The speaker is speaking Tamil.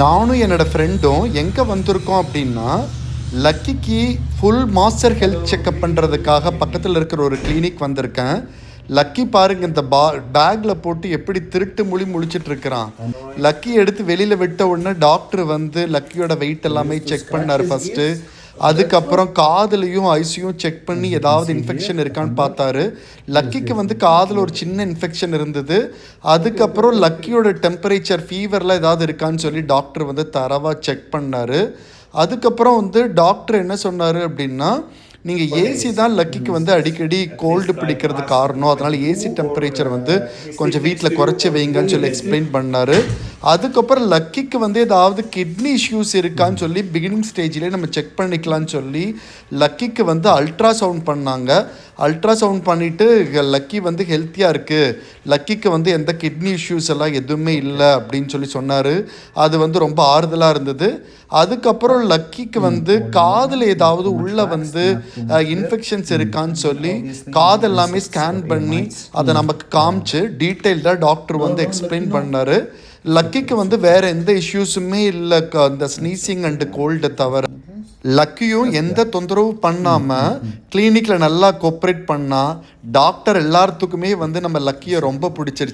நானும் என்னோட ஃப்ரெண்டும் எங்கே வந்திருக்கோம் அப்படின்னா லக்கிக்கு ஃபுல் மாஸ்டர் ஹெல்த் செக்கப் பண்ணுறதுக்காக பக்கத்தில் இருக்கிற ஒரு கிளினிக் வந்திருக்கேன். லக்கி பாருங்க இந்த பா பேக்கில் போட்டு எப்படி திருட்டு மொழி முழிச்சிட்டு இருக்கிறான். லக்கி எடுத்து வெளியில் விட்ட உடனே டாக்டர் வந்து லக்கியோட வெயிட் எல்லாமே செக் பண்ணார் ஃபஸ்ட்டு அதுக்கப்புறம் காதுலையும் ஐசியும் செக் பண்ணி ஏதாவது இன்ஃபெக்ஷன் இருக்கான்னு பார்த்தாரு. லக்கிக்கு வந்து காதில் ஒரு சின்ன இன்ஃபெக்ஷன் இருந்தது. அதுக்கப்புறம் லக்கியோட டெம்பரேச்சர் ஃபீவரில் ஏதாவது இருக்கான்னு சொல்லி டாக்டர் வந்து தரவாக செக் பண்ணாரு. அதுக்கப்புறம் வந்து டாக்டர் என்ன சொன்னார் அப்படின்னா நீங்கள் ஏசி தான் லக்கிக்கு வந்து அடிக்கடி கோல்டு பிடிக்கிறது காரணம். அதனால் ஏசி டெம்பரேச்சர் வந்து கொஞ்சம் வீட்டில் குறைச்சி வைங்கன்னு சொல்லி எக்ஸ்பிளைன் பண்ணார். அதுக்கப்புறம் லக்கிக்கு வந்து ஏதாவது கிட்னி இஷ்யூஸ் இருக்கான்னு சொல்லி பிகினிங் ஸ்டேஜ்லேயே நம்ம செக் பண்ணிக்கலாம்னு சொல்லி லக்கிக்கு வந்து அல்ட்ரா சவுண்ட் பண்ணாங்க. அல்ட்ரா சவுண்ட் பண்ணிவிட்டு லக்கி வந்து ஹெல்த்தியாக இருக்குது லக்கிக்கு வந்து எந்த கிட்னி இஷ்யூஸ் எல்லாம் எதுவுமே இல்லை அப்படின்னு சொல்லி சொன்னார். அது வந்து ரொம்ப ஆறுதலாக இருந்தது. அதுக்கப்புறம் லக்கிக்கு வந்து காதில் ஏதாவது உள்ள வந்து இன்ஃபெக்ஷன்ஸ் இருக்கான்னு சொல்லி காது எல்லாமே ஸ்கேன் பண்ணி அதை நமக்கு காமிச்சு டீட்டெயில்டாக டாக்டர் வந்து எக்ஸ்பிளைன் பண்ணார். லக்கிக்கு வந்து வேற எந்த இஷ்யூஸுமே இல்லை. அந்த ஸ்னீசிங் அண்டு கோல்டை தவிர. லக்கியும் எந்த தொந்தரவும் பண்ணாமல் கிளினிக்கில் நல்லா கோஆப்ரேட் பண்ணா டாக்டர் எல்லாத்துக்குமே வந்து நம்ம லக்கியை ரொம்ப பிடிச்சிருச்சு.